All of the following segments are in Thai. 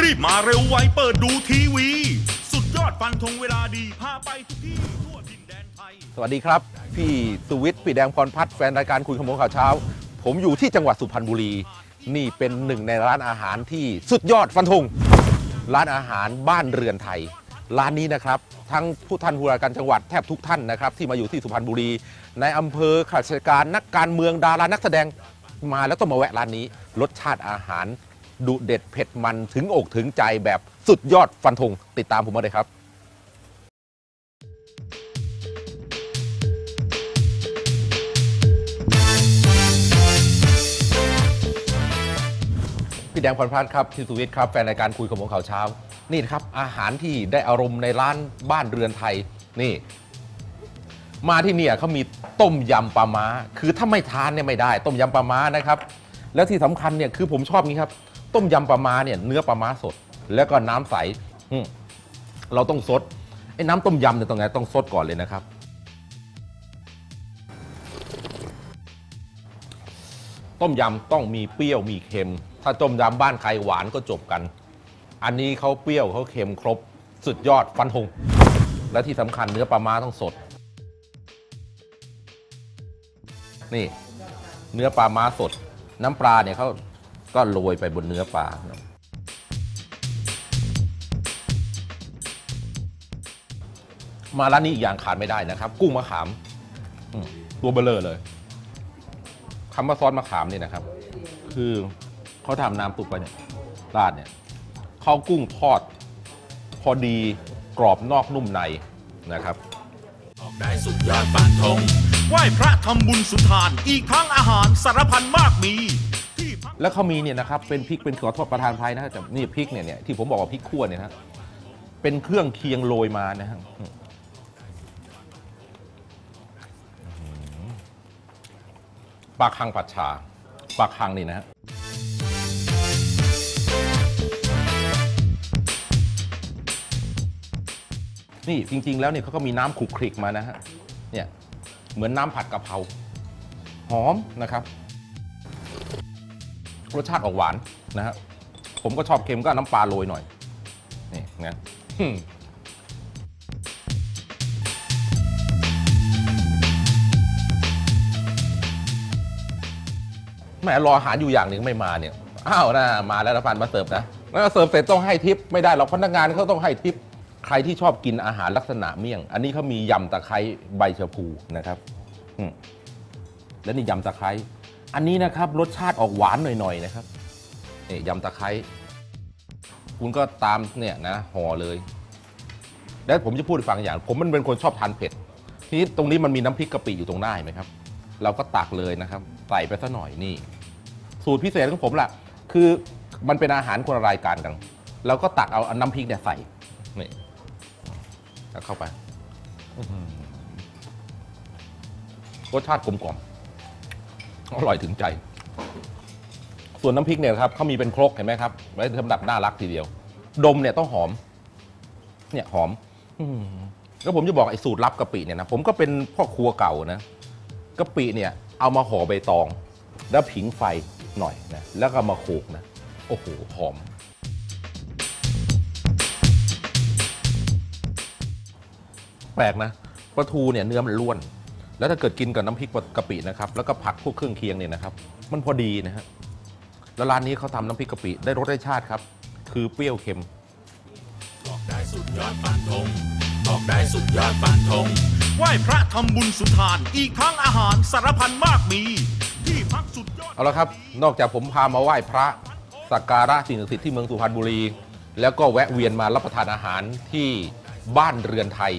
รีบมาเร็วไวเปิดดูทีวี สุดยอดฟันธงเวลาดี พาไปทุกที่ทั่วดินแดนไทย สวัสดีครับ พี่สุวิทย์ปีแดงพรพัฒน์แฟนรายการคุยขโมงข่าวเช้า ผมอยู่ที่จังหวัดสุพรรณบุรี นี่เป็นหนึ่งในร้านอาหารที่สุดยอดฟันธง ร้านอาหารบ้านเรือนไทย ร้านนี้นะครับ ทั้งผู้ท่านผู้ราชการจังหวัดแทบทุกท่านนะครับที่มาอยู่ที่สุพรรณบุรี ในอำเภอข้าราชการนักการเมืองดารานักแสดงมาแล้วต้องมาแวะร้านนี้ รสชาติอาหาร ดุเด็ดเผ็ดมันถึงอกถึงใจแบบสุดยอดฟันธงติดตามผมมาเลยครับพี่แดงพรพัฒน์ครับพี่สุวิทย์ครับแฟนรายการคุยขมงข่าวเช้า นี่ครับ อาหารที่ได้อารมณ์ในร้านบ้านเรือนไทยนี่ มาที่เนี่ยเขามีต้มยำปลาม้า คือถ้าไม่ทานเนี่ยไม่ได้ ต้มยำปลาม้านะครับ แล้วที่สำคัญเนี่ยคือผมชอบนี้ครับ ต้มยำปลาม้าเนี่ยเนื้อปลาม้าสด แล้วก็น้ำใสเราต้องซดไอ้น้ำต้มยำเนี่ยต้องไงต้องซดก่อนเลยนะครับ ต้มยำต้องมีเปรี้ยวมีเค็ม ถ้าต้มยำบ้านใครหวานก็จบกัน อันนี้เขาเปรี้ยวเขาเค็มครบ สุดยอดฟันธงและที่สำคัญเนื้อปลาม้าต้องสด นี่ เนื้อปลาม้าสด น้ำปลาเนี่ยเขา ก็โรยไปบนเนื้อปลามาร้านนี้อีกอย่างขาดไม่ได้นะครับ กุ้งมะขามมตัวเบลเลอร์เลยคำว่าซอสมะขามนี่นะครับ คือเขาทำน้ำตุกไปเนี่ยราดเนี่ยข้าวกุ้งทอด พอดีกรอบนอกนุ่มในนะครับออกได้สุดยอดฟันธงไหว้พระทำบุญสุนทาน อีกทั้งอาหารสารพันมากมี แล้วเขามีเนี่ยนะครับเป็นพริกเป็นขอโทษประธานภัยนะแต่นี่พริกเนี่ยเนี่ยที่ผมบอกว่าพริกขั่วเนี่ยนะเป็นเครื่องเคียงโรยมานะครับปลาคังผัดชาปลาคังนี่นะฮะนี่จริง ๆ แล้วเนี่ยเขาก็มีน้ำขลุกคลิกมานะฮะเนี่ยเหมือนน้ำผัดกะเพราหอมนะครับ รสชาติออกหวานนะฮะผมก็ชอบเค็มก็น้ำปลาโรยหน่อย นี่นะอืมแหมรออาหารอยู่อย่างหนึ่งไม่มาเนี่ยอ้าวนะมาแล้วนะพันมาเสิร์ฟนะแล้วเสิร์ฟเสร็จต้องให้ทิปไม่ได้หรอกพนักงานเขาต้องให้ทิปใครที่ชอบกินอาหารลักษณะเมี่ยง อันนี้เขามียำตะไคร้ใบชะพูนะครับอืมแล้วนี่ยำตะไคร้ อันนี้นะครับรสชาติออกหวานหน่อยๆนะครับนี่ยำตะไคร้คุณก็ตามเนี่ยนะห่อเลย แล้วผมจะพูดให้ฟังอย่าง ผมมันเป็นคนชอบทานเผ็ดทีนี้ตรงนี้มันมีน้ำพริกกะปิอยู่ตรงหน้าเห็นไหมครับ เราก็ตักเลยนะครับ ใส่ไปสักหน่อยนี่ สูตรพิเศษของผมล่ะ คือมันเป็นอาหารคนละรายการกันเราก็ตักเอาน้ำพริกเนี่ยใส่นี่แล้วเข้าไปรสชาติกลมกล่อม อร่อยถึงใจ ส่วนน้ำพริกเนี่ยครับเขามีเป็นครกเห็นไหมครับไว้สำหรับน่ารักทีเดียว ดมเนี่ยต้องหอม เนี่ยหอมอแล้วผมจะบอกไอ้สูตรลับกะปิเนี่ยนะผมก็เป็นพ่อครัวเก่านะกะปิเนี่ยเอามาห่อใบตอง แล้วผิงไฟหน่อยนะแล้วก็มาโขกนะ โอ้โหหอม แปลกนะปลาทูเนี่ยเนื้อมันล้วน แล้วถ้าเกิดกินกับน้ำพริกกะปินะครับแล้วก็ผักพวกเครื่องเคียงเนี่ยนะครับ มันพอดีนะฮะแล้วร้านนี้เขาทำน้ำพริกกะปิได้รสได้ชาติครับ คือเปรี้ยวเค็มออกได้สุดยอดฟันธงออกได้สุดยอดฟันธงไหว้พระทำบุญสุนทาน อีกทั้งอาหารสารพันมากมี ที่พักสุดยอดเอาละครับ นอกจากผมพามาไหว้พระสักการะสิ่งศักดิ์สิทธิ์ที่เมืองสุพรรณบุรี แล้วก็แวะเวียนมารับประทานอาหารที่บ้านเรือนไทย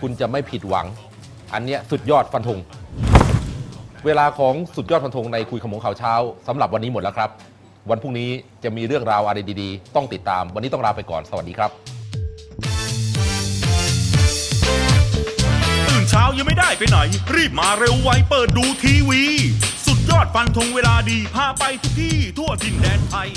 คุณจะไม่ผิดหวัง อันเนี้ยสุดยอดฟันธงเวลาของสุดยอดฟันธงในคุยขมงข่าวเช้าสำหรับวันนี้หมดแล้วครับ วันพรุ่งนี้จะมีเรื่องราวอะไรดีๆ ต้องติดตาม วันนี้ต้องลาไปก่อนสวัสดีครับตื่นเช้ายังไม่ได้ไปไหน รีบมาเร็วไวเปิดดูทีวี สุดยอดฟันธงเวลาดีพาไปทุกที่ทั่วดินแดนไทย